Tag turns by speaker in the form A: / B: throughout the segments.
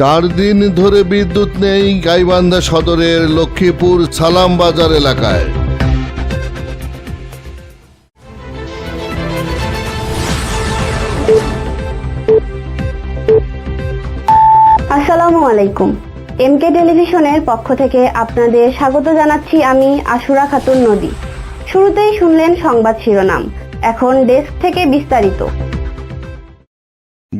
A: চার দিন ধরে বিদ্যুৎ নেই গাইবান্ধা সদরের লক্ষ্মীপুর সালাম বাজার এলাকায়।
B: আসসালামু আলাইকুম। এমকে টেলিভিশনের পক্ষ থেকে আপনাদের স্বাগত জানাচ্ছি আমি আশুরা খাতুন নদী। শুরুতেই শুনলেন সংবাদ শিরোনাম। এখন ডেস্ক থেকে বিস্তারিত।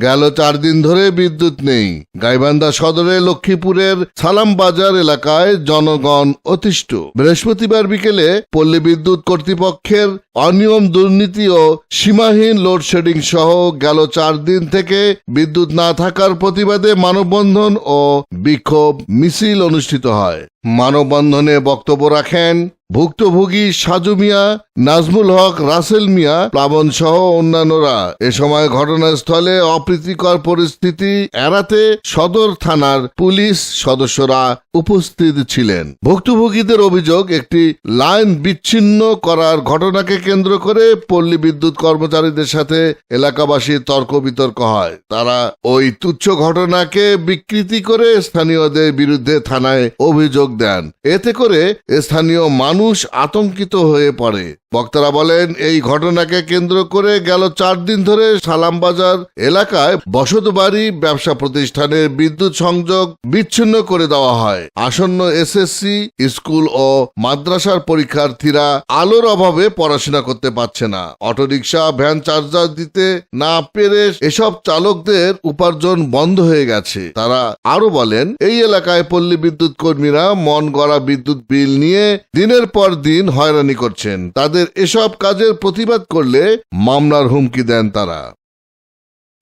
A: গেল চার দিন ধরে বিদ্যুৎ নেই। গাইবান্ধা সদরে লক্ষ্মীপুরের সালাম বাজার এলাকায় জনগণ অতিষ্ঠ। বৃহস্পতিবার বিকেলে পল্লী বিদ্যুৎ কর্তৃপক্ষের অনিয়ম দুর্নীতি ও সীমাহীন লোডশেডিং সহ গেল চার দিন থেকে বিদ্যুৎ না থাকার প্রতিবাদে মানববন্ধন ও বিক্ষোভ মিছিল অনুষ্ঠিত হয়। মানববন্ধনে বক্তব্য রাখেন ভুক্তভোগী সাজু মিয়া, নাজমুল হক, রাসেল মিয়া, প্লাবন সহ অন্যান্যরা। এ সময় ঘটনাস্থলে অপ্রীতিকর পরিস্থিতি এড়াতে সদর থানার পুলিশ সদস্যরা উপস্থিত ছিলেন। ভুক্তভোগীদের অভিযোগ, একটি লাইন বিচ্ছিন্ন করার ঘটনাকে কেন্দ্র করে পল্লী বিদ্যুৎ কর্মচারীদের সাথে এলাকাবাসীর তর্ক বিতর্ক হয়। তারা ওই তুচ্ছ ঘটনাকে বিকৃতি করে স্থানীয়দের বিরুদ্ধে থানায় অভিযোগ দেন। এতে করে স্থানীয় মানুষ আতঙ্কিত হয়ে পড়ে। বক্তারা বলেন, এই ঘটনাকে কেন্দ্র করে গেল চার দিন ধরে সালামবাজার এলাকায় বসত বাড়ি ব্যবসা প্রতিষ্ঠানের বিদ্যুৎ সংযোগ বিচ্ছিন্ন করে দেওয়া হয়। আসন্ন এসএসসি, স্কুল ও মাদ্রাসার পরীক্ষার্থীরা আলোর অভাবে পড়াশোনা করতে পারছে না। অটোরিকশা, ভ্যান চার্জার দিতে না পেরে এসব চালকদের উপার্জন বন্ধ হয়ে গেছে। তারা আরও বলেন, এই এলাকায় পল্লী বিদ্যুৎ কর্মীরা মন গড়া বিদ্যুৎ বিল নিয়ে দিনের পর দিন হয়রানি করছেন। তাদের এসব কাজের প্রতিবাদ করলে মামলার হুমকি দেন তারা।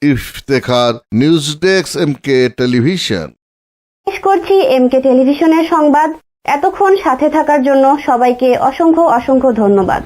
A: Iftekhar news desk M K television.
B: শেষ করছি এমকে টেলিভিশনের সংবাদ। এতক্ষণ সাথে থাকার জন্য সবাইকে অসংখ্য অসংখ্য ধন্যবাদ।